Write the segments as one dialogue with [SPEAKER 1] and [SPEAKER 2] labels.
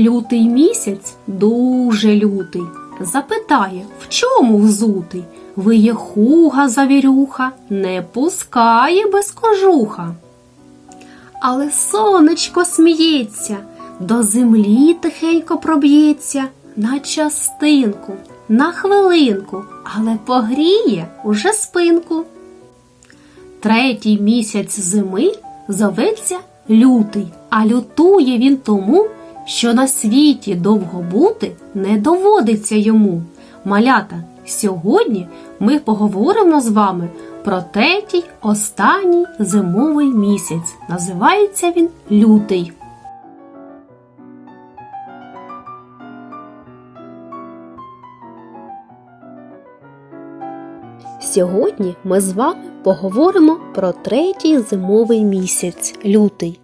[SPEAKER 1] Лютий місяць дуже лютий. Запитає, в чому взутий? Виєхуга завірюха, не пускає без кожуха. Але сонечко сміється, до землі тихенько проб'ється на частинку, на хвилинку, але погріє уже спинку. Третій місяць зими зоветься лютий, а лютує він тому, що на світі довго бути не доводиться йому. Малята, сьогодні ми поговоримо з вами про третій останній зимовий місяць. Називається він лютий. Сьогодні ми з вами поговоримо про третій зимовий місяць лютий.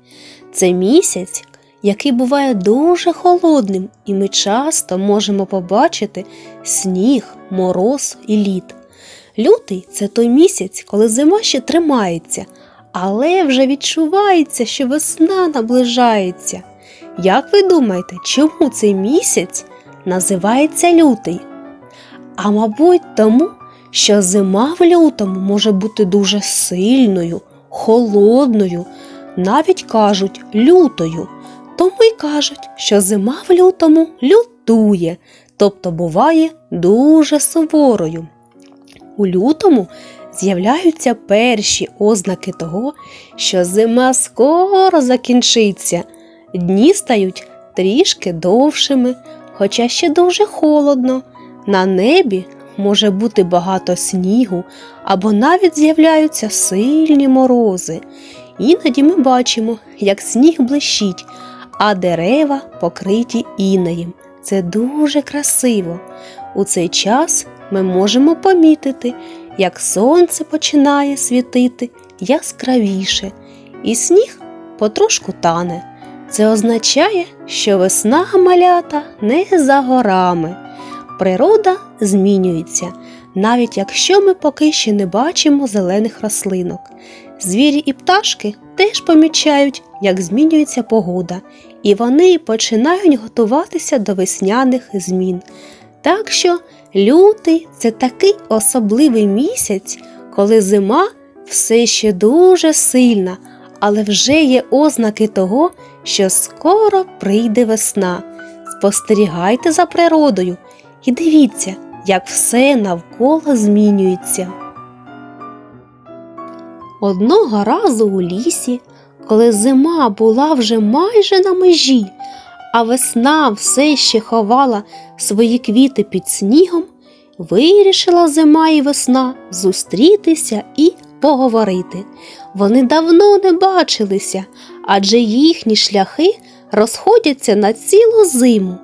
[SPEAKER 1] Це місяць, який буває дуже холодним, і ми часто можемо побачити сніг, мороз і лід. Лютий це той місяць, коли зима ще тримається, але вже відчувається, що весна наближається. Як ви думаєте, чому цей місяць називається лютий? А мабуть, тому, що зима в лютому може бути дуже сильною, холодною, навіть кажуть лютою. Тому й кажуть, що зима в лютому лютує, тобто буває дуже суворою. У лютому з'являються перші ознаки того, що зима скоро закінчиться. Дні стають трішки довшими, хоча ще дуже холодно. На небі може бути багато снігу або навіть з'являються сильні морози. Іноді ми бачимо, як сніг блищить, а дерева покриті інеєм. Це дуже красиво. У цей час ми можемо помітити, як сонце починає світити яскравіше, і сніг потрошку тане. Це означає, що весна малята не за горами. Природа змінюється, навіть якщо ми поки ще не бачимо зелених рослинок. Звірі і пташки теж помічають, як змінюється погода, і вони починають готуватися до весняних змін. Так що лютий це такий особливий місяць, коли зима все ще дуже сильна, але вже є ознаки того, що скоро прийде весна. Спостерігайте за природою і дивіться, як все навколо змінюється. Одного разу у лісі, коли зима була вже майже на межі, а весна все ще ховала свої квіти під снігом, вирішила зима і весна зустрітися і поговорити. Вони давно не бачилися, адже їхні шляхи розходяться на цілу зиму.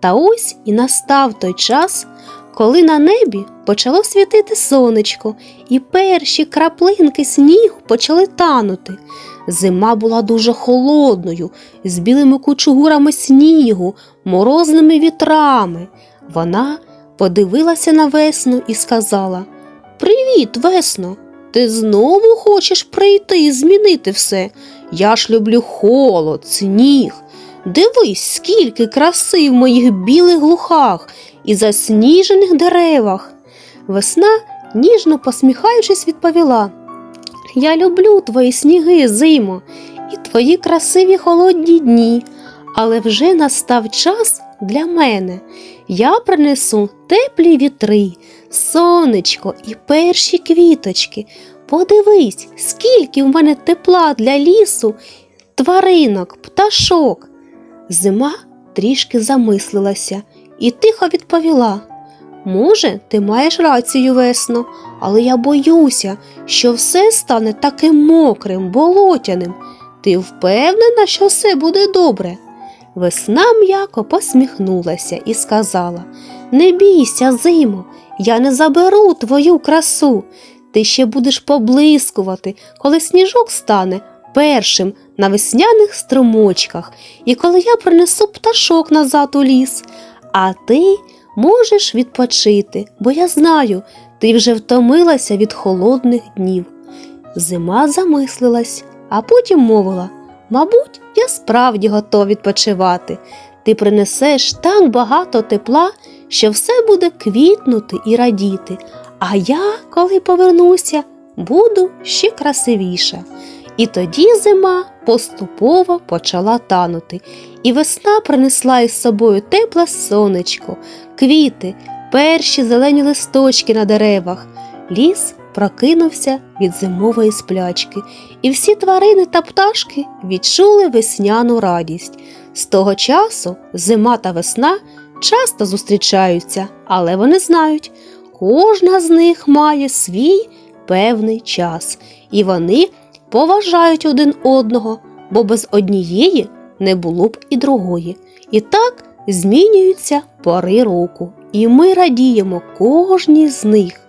[SPEAKER 1] Та ось і настав той час, коли на небі почало світити сонечко, і перші краплинки снігу почали танути. Зима була дуже холодною, з білими кучугурами снігу, морозними вітрами. Вона подивилася на весну і сказала Привіт, весно! Ти знову хочеш прийти і змінити все? Я ж люблю холод, сніг. Дивись, скільки краси в моїх білих глухах і засніжених деревах. Весна, ніжно посміхаючись, відповіла Я люблю твої сніги, зимо, і твої красиві холодні дні, але вже настав час для мене. Я принесу теплі вітри, сонечко і перші квіточки. Подивись, скільки в мене тепла для лісу, тваринок, пташок. Зима трішки замислилася і тихо відповіла Може, ти маєш рацію, весно, але я боюся, що все стане таким мокрим, болотяним. Ти впевнена, що все буде добре? Весна м'яко посміхнулася і сказала Не бійся, зимо, я не заберу твою красу. Ти ще будеш поблискувати, коли сніжок стане першим на весняних струмочках, і коли я принесу пташок назад у ліс. А ти можеш відпочити, бо я знаю, ти вже втомилася від холодних днів. Зима замислилась, а потім мовила Мабуть, я справді готова відпочивати. ти принесеш так багато тепла, що все буде квітнути і радіти. А я, коли повернуся, буду ще красивіша. І тоді зима поступово почала танути, і весна принесла із собою тепле сонечко, квіти, перші зелені листочки на деревах. Ліс прокинувся від зимової сплячки, і всі тварини та пташки відчули весняну радість. З того часу зима та весна часто зустрічаються, але вони знають, кожна з них має свій певний час, і вони поважають один одного, бо без однієї не було б і другої. І так змінюються пори року, і ми радіємо кожній з них.